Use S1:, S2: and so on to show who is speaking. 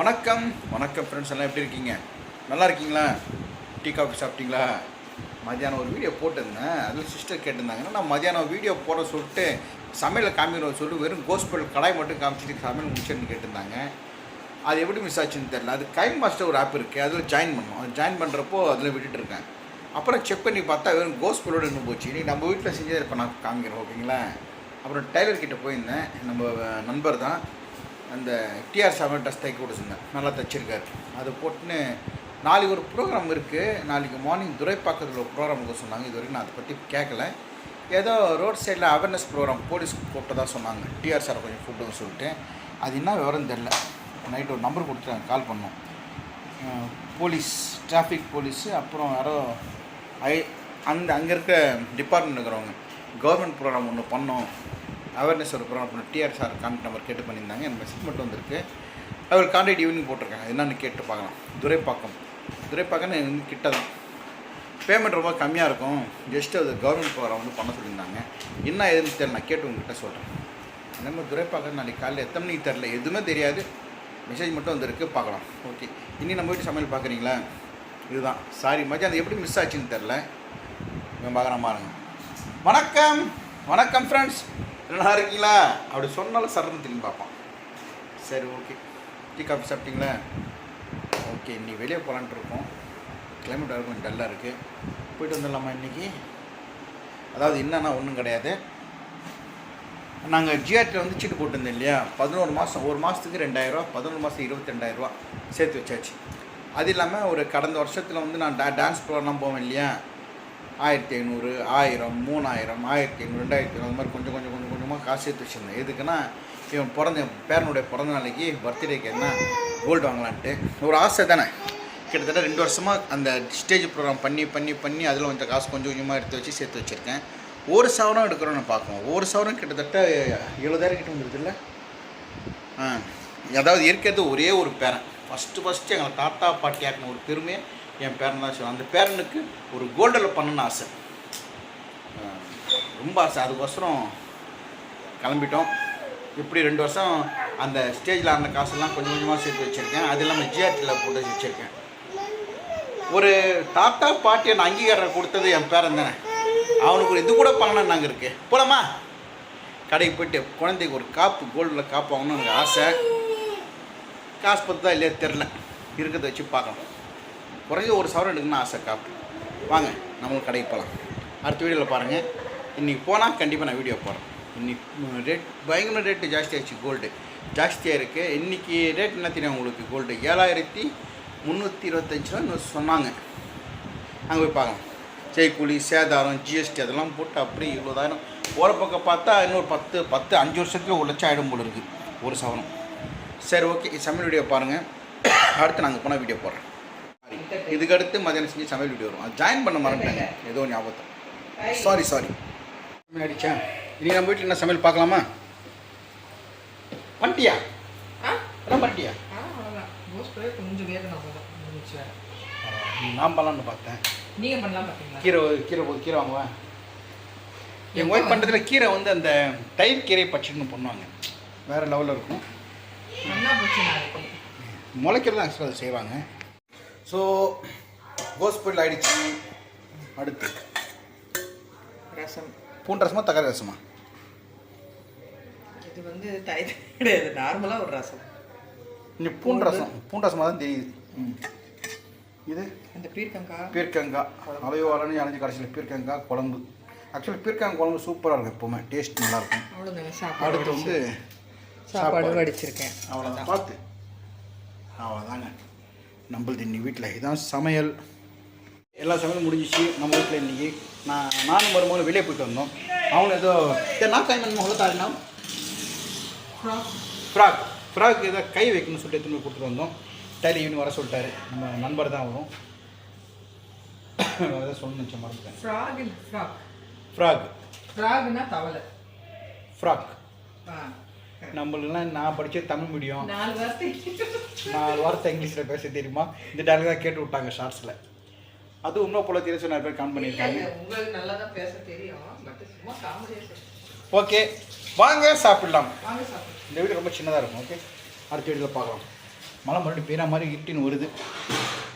S1: வணக்கம் வணக்கம் ஃப்ரெண்ட்ஸ் எல்லாம் எப்படி இருக்கீங்க நல்லா இருக்கீங்களா டீ காஃபி சாப்பிட்டீங்களா மதியானம் ஒரு வீடியோ போட்டிருந்தேன் அதில் சிஸ்டர் கேட்டிருந்தாங்கன்னா நான் மதியானம் வீடியோ போட சொல்லிட்டு சமையலை காமிக்கிற சொல்லிட்டு வெறும் கோஸ்பல் கடாய் மட்டும் காமிச்சிட்டு சமையல் முடிச்சுன்னு கேட்டிருந்தாங்க அது எப்படி மிஸ் ஆச்சுன்னு தெரில அது கைம் மாஸ்டர் ஒரு ஆப் இருக்குது அதில் ஜாயின் பண்ணோம் அது ஜாயின் பண்ணுறப்போ அதில் விட்டுட்டு இருக்கேன் அப்புறம் செக் பண்ணி பார்த்தா வெறும் கோஸ்பலோடு இன்னும் போச்சு நீ நம்ம வீட்டில் செஞ்சதை இப்போ நான் காமிக்கிறேன் ஓகேங்களா அப்புறம் டைலர் கிட்டே போயிருந்தேன் நம்ம நண்பர் தான் அந்த டிஆர் செவன் ட்ரெஸ் தைக்க கொடுத்துருந்தேன் நல்லா தைச்சிருக்காரு அதை போட்டுன்னு நாளைக்கு ஒரு ப்ரோக்ராம் இருக்குது நாளைக்கு மார்னிங் துரைப்பாக்கத்தில் ஒரு ப்ரோக்ராமுக்கு சொன்னாங்க இது வரைக்கும் நான் அதை பற்றி கேட்கல ஏதோ ரோட் சைடில் அவேர்னஸ் ப்ரோக்ராம் போலீஸ் கூப்பிட்டதாக சொன்னாங்க டிஆர் சாரை கொஞ்சம் கூப்பிடுங்க சொல்லிட்டு அது என்ன விவரம் தெரில நைட்டு ஒரு நம்பர் கொடுத்துட்டு கால் பண்ணோம் போலீஸ் டிராஃபிக் போலீஸு அப்புறம் யாரோ ஐ அந்த அங்கே இருக்க டிபார்ட்மெண்ட் இருக்கிறவங்க கவர்மெண்ட் ப்ரோக்ராம் ஒன்று பண்ணோம் அவேர்னஸ் இருக்கிறோம் அப்படின்னு சார் கான்டாக்ட் நம்பர் கேட்டு பண்ணியிருந்தாங்க எனக்கு மெசேஜ் மட்டும் வந்திருக்கு அவர் கான்டாக்ட் ஈவினிங் போட்டிருக்காங்க என்னென்னு கேட்டு பார்க்கலாம் துரைப்பாக்கம் துரைப்பாக்கம் எனக்கு கிட்ட தான் பேமெண்ட் ரொம்ப கம்மியாக இருக்கும் ஜஸ்ட்டு அது கவர்மெண்ட் ப்ரோக்ராம் வந்து பண்ண சொல்லியிருந்தாங்க என்ன ஏதுன்னு தெரியல நான் கேட்டு உங்ககிட்ட சொல்கிறேன் இந்த நம்ம துரைப்பாக்கம் நாளைக்கு காலையில் எத்தனை மணிக்கு தெரில எதுவுமே தெரியாது மெசேஜ் மட்டும் வந்திருக்கு பார்க்கலாம் ஓகே இனி நம்ம வீட்டு சமையல் பார்க்குறீங்களா இதுதான் சாரி மஜா அது எப்படி மிஸ் ஆச்சுன்னு தெரில பார்க்குறேன் மாதிரி வணக்கம் வணக்கம் ஃப்ரெண்ட்ஸ் என்னடா இருக்கீங்களா அப்படி சொன்னாலும் சரணம் திரும்பி பார்ப்பான் சரி ஓகே டீ காஃபி சாப்பிட்டீங்களா ஓகே இன்னி வெளியே போகலான்ட்டு இருக்கோம் கிளைமேட் கொஞ்சம் டல்லாக இருக்குது போயிட்டு வந்துடலாமா இன்றைக்கி அதாவது என்னன்னா ஒன்றும் கிடையாது நாங்கள் ஜிஆர்டியில் வந்து சீட்டு போட்டிருந்தோம் இல்லையா பதினோரு மாதம் ஒரு மாதத்துக்கு ரெண்டாயிரரூவா பதினோரு மாதம் இருபத்தி ரெண்டாயிரரூவா சேர்த்து வச்சாச்சு அது இல்லாமல் ஒரு கடந்த வருஷத்தில் வந்து நான் டான்ஸ் ப்ரோக்ராம்லாம் போவேன் இல்லையா ஆயிரத்தி ஐநூறு ஆயிரம் மூணாயிரம் ஆயிரத்தி ஐநூறு ரெண்டாயிரத்தி ஐநூறு மாதிரி கொஞ்சம் கொஞ்சம் கொஞ்சம் கொஞ்சமாக காசு சேர்த்து வச்சுருந்தேன் எதுக்குன்னா இவன் பிறந்த பேரனுடைய பிறந்த நாளைக்கு பர்த்டேக்கு என்ன கோல்டு வாங்கலான்ட்டு ஒரு ஆசை தானே கிட்டத்தட்ட ரெண்டு வருஷமாக அந்த ஸ்டேஜ் ப்ரோக்ராம் பண்ணி பண்ணி பண்ணி அதில் கொஞ்சம் காசு கொஞ்சம் கொஞ்சமாக எடுத்து வச்சு சேர்த்து வச்சுருக்கேன் ஒரு சவரம் எடுக்கிறோம் நான் பார்க்கணும் ஒரு சவரம் கிட்டத்தட்ட எழுபதாயிரம் கிட்ட வந்துருது இல்லை அதாவது இருக்கிறது ஒரே ஒரு பேரன் ஃபஸ்ட்டு ஃபஸ்ட்டு எங்களை தாத்தா ஆக்கின ஒரு பெருமையை என் பேரன் தான் சொல்லுவேன் அந்த பேரனுக்கு ஒரு கோல்டில் பண்ணணும்னு ஆசை ரொம்ப ஆசை அதுக்கோசரம் கிளம்பிட்டோம் இப்படி ரெண்டு வருஷம் அந்த ஸ்டேஜில் ஆன காசெல்லாம் கொஞ்சம் கொஞ்சமாக சேர்த்து வச்சுருக்கேன் அது இல்லாமல் ஜிஆர்டியில் போட்டு வச்சுருக்கேன் ஒரு தாத்தா பாட்டி நான் அங்கீகாரம் கொடுத்தது என் பேரன் தானே அவனுக்கு ஒரு இது கூட பண்ணணும் நாங்கள் இருக்கு போலாமா கடைக்கு போயிட்டு குழந்தைக்கு ஒரு காப்பு கோல்டில் காப்பு ஆகணும்னு எனக்கு ஆசை காசு பத்து தான் இல்லையா தெரில இருக்கிறத வச்சு பார்க்கணும் குறைஞ்ச ஒரு சவரம் எடுக்கணும்னு ஆசைக்கா வாங்க நம்மளுக்கு கடைக்கு போகலாம் அடுத்த வீடியோவில் பாருங்கள் இன்றைக்கி போனால் கண்டிப்பாக நான் வீடியோ போடுறேன் இன்னைக்கு ரேட் பயங்கர ரேட்டு ஜாஸ்தியாகிடுச்சு கோல்டு ஜாஸ்தியாக இருக்குது இன்றைக்கி ரேட் என்ன தெரியும் உங்களுக்கு கோல்டு ஏழாயிரத்தி முந்நூற்றி இருபத்தஞ்சி ரூபா சொன்னாங்க அங்கே போய் பார்க்கலாம் செய்கூலி சேதாரம் ஜிஎஸ்டி அதெல்லாம் போட்டு அப்படியே இருபதாயிரம் ஒரு பக்கம் பார்த்தா இன்னொரு பத்து பத்து அஞ்சு வருஷத்துக்கு ஒரு லட்சம் ஆகிடும் போல் இருக்குது ஒரு சவரம் சரி ஓகே சமையல் வீடியோ பாருங்கள் அடுத்து நாங்கள் போனால் வீடியோ போடுறேன் இதுக்கடுத்து மதியானம் செஞ்சு சமையல் வீடியோ வரும் ஜாயின் பண்ண மறந்துட்டாங்க ஏதோ ஞாபகத்தை சாரி சாரி அடிச்சேன் இனி நம்ம வீட்டில் என்ன சமையல் பார்க்கலாமா பண்ணிட்டியா எல்லாம் பண்ணிட்டியா கொஞ்சம் வேதனை நான் பண்ணலாம்னு பார்த்தேன்
S2: நீங்கள் பண்ணலாம் பார்த்தீங்களா
S1: கீரை கீரை கீரை வாங்குவேன் எங்கள் ஒய்ஃப் பண்ணுறதுல கீரை வந்து அந்த தயிர் கீரை பச்சடின்னு பண்ணுவாங்க வேறு லெவலில் இருக்கும் முளைக்கிறதான் ஆக்சுவலாக செய்வாங்க ஸோ ஹாஸ்பிட்டல் ஆகிடுச்சு அடுத்து ரசம் பூண்டு ரசமா தக்காளி ரசமா
S2: இது வந்து தனி கிடையாது நார்மலாக ஒரு ரசம்
S1: இங்கே பூண்டு ரசம் பூண்டு ரசமாக தான் தெரியுது இது
S2: இந்த பீர்க்கங்காய்
S1: பீர்க்கங்காய் அலையோ அலனி அலைஞ்சு கடைசியில் பீர்க்கங்காய் குழம்பு ஆக்சுவலி பீர்க்கங்காய் குழம்பு சூப்பராக இருக்கும் எப்போவுமே டேஸ்ட்
S2: நல்லாயிருக்கும் அடுத்து வந்து சாப்பாடு அடிச்சிருக்கேன்
S1: அவ்வளோதான் பார்த்து அவ்வளோதாங்க நம்மளது இன்னைக்கு வீட்டில் இதுதான் சமையல் எல்லா சமையலும் முடிஞ்சிச்சு நம்ம வீட்டில் இன்னைக்கு நான் நானும் மருமகளும் வெளியே போயிட்டு வந்தோம் அவங்க ஏதோ நான் டைம் மகளும் தாரினா ஃப்ராக் ஃப்ராக் ஏதோ கை வைக்கணும்னு சொல்லிட்டு திரும்ப கொடுத்துட்டு வந்தோம் டெய்லி ஈவினிங் வர சொல்லிட்டாரு நம்ம நண்பர் தான் வரும் அதை சொல்லணும் மறந்துட்டேன் ஃப்ராக் ஃப்ராக்
S2: ஃப்ராக்னா தவளை
S1: ஃப்ராக் நம்மளுக்குலாம் நான் படித்தே தமிழ் மீடியம் நாலு வார்த்தை இங்கிலீஷில் பேச தெரியுமா இந்த டைலாக் தான் கேட்டு விட்டாங்க ஷார்ட்ஸில் அது உண்மை போல தெரியும் நிறைய பேர் கான் பண்ணியிருக்காங்க ஓகே வாங்க சாப்பிடலாம் இந்த வீடு ரொம்ப சின்னதாக இருக்கும் ஓகே அடுத்த வீடியோவில் பார்க்கலாம் மழை மறுபடியும் பெய்கிற மாதிரி இட்டின்னு வருது